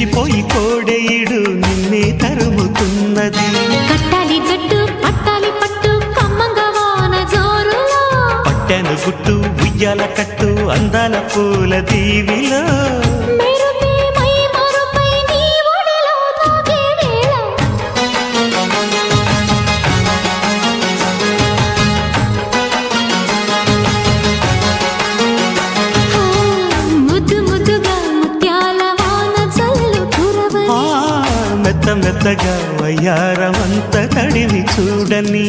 రెచ్చిపోయి కోడేయుడు నిన్నే తరుముతున్నది. కట్టాలి జట్టు పట్టాలి పట్టు కమ్మంగా వాన జోరులో పట్టెను గుట్టు ఉయ్యాల కట్టు అందాల పూల దీవిలో. మెత్త మెత్తగా వయ్యారమంత తడివి చూడని